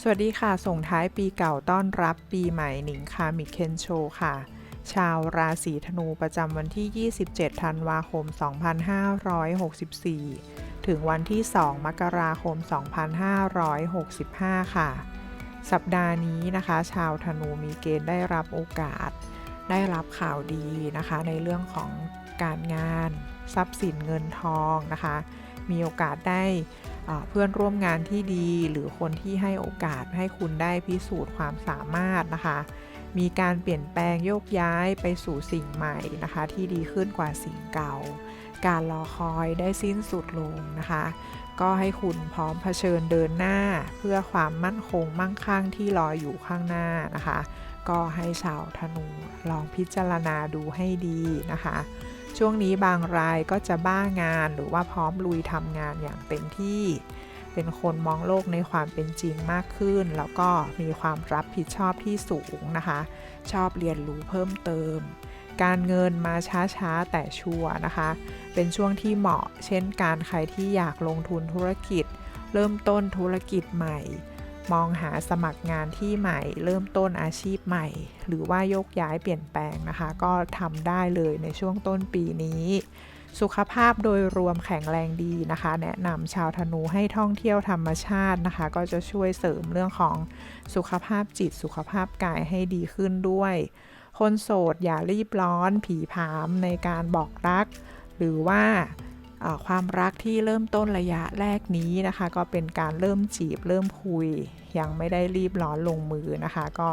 สวัสดีค่ะ ส่งท้ายปีเก่าต้อนรับปีใหม่หนิงคามิเคนโชค่ะ ชาวราศีธนูประจำวันที่ 27 ธันวาคม 2564 ถึงวันที่ 2 มกราคม 2565 ค่ะ สัปดาห์นี้นะคะ ชาวธนูมีเกณฑ์ได้รับโอกาส ได้รับข่าวดีนะคะ ในเรื่องของการงาน ทรัพย์สินเงินทองนะคะ มีโอกาสได้ เพื่อนร่วมงานที่ดี หรือคนที่ให้โอกาสให้คุณได้พิสูจน์ความสามารถนะคะ มีการเปลี่ยนแปลงโยกย้ายไปสู่สิ่งใหม่นะคะ ที่ดีขึ้นกว่าสิ่งเก่า การรอคอยได้สิ้นสุดลงนะคะ ก็ให้คุณพร้อมเผชิญเดินหน้า เพื่อความมั่นคงมั่งคั่งที่รออยู่ข้างหน้านะคะ ก็ให้ชาวธนูลองพิจารณาดูให้ดีนะคะ ช่วงนี้บางรายก็จะบ้างานหรือว่าพร้อมลุยทำงานอย่างเต็มที่ เป็นคนมองโลกในความเป็นจริงมากขึ้น แล้วก็มีความรับผิดชอบที่สูงนะคะ ชอบเรียนรู้เพิ่มเติม การเงินมาช้าๆ แต่ชัวร์นะคะ เป็นช่วงที่เหมาะ เช่นการใครที่อยากลงทุนธุรกิจ เริ่มต้นธุรกิจใหม่ มองหาสมัครงานที่ใหม่ เริ่มต้นอาชีพใหม่ หรือว่าโยกย้ายเปลี่ยนแปลงนะคะ ก็ทำได้เลยในช่วงต้นปีนี้ สุขภาพโดยรวมแข็งแรงดีนะคะ แนะนำชาวธนูให้ท่องเที่ยวธรรมชาตินะคะ ก็จะช่วยเสริมเรื่องของสุขภาพจิตสุขภาพกายให้ดีขึ้นด้วย คนโสดอย่ารีบร้อน ผีผามในการบอกรัก หรือว่า ความรักที่เริ่มต้นระยะแรกนี้นะคะ ก็เป็นการเริ่มจีบเริ่มคุย ยังไม่ได้รีบร้อนลงมือนะคะ ก็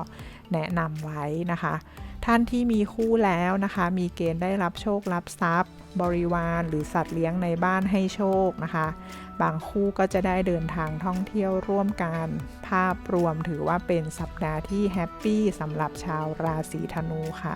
แนะนำไว้นะคะ ท่านที่มีคู่แล้วนะคะ มีเกณฑ์ได้รับโชครับทรัพย์ บริวารหรือสัตว์เลี้ยงในบ้านให้โชคนะคะ บางคู่ก็จะได้เดินทางท่องเที่ยวร่วมกัน ภาพรวมถือว่าเป็นสัปดาห์ที่แฮปปี้สำหรับชาวราศีธนูค่ะ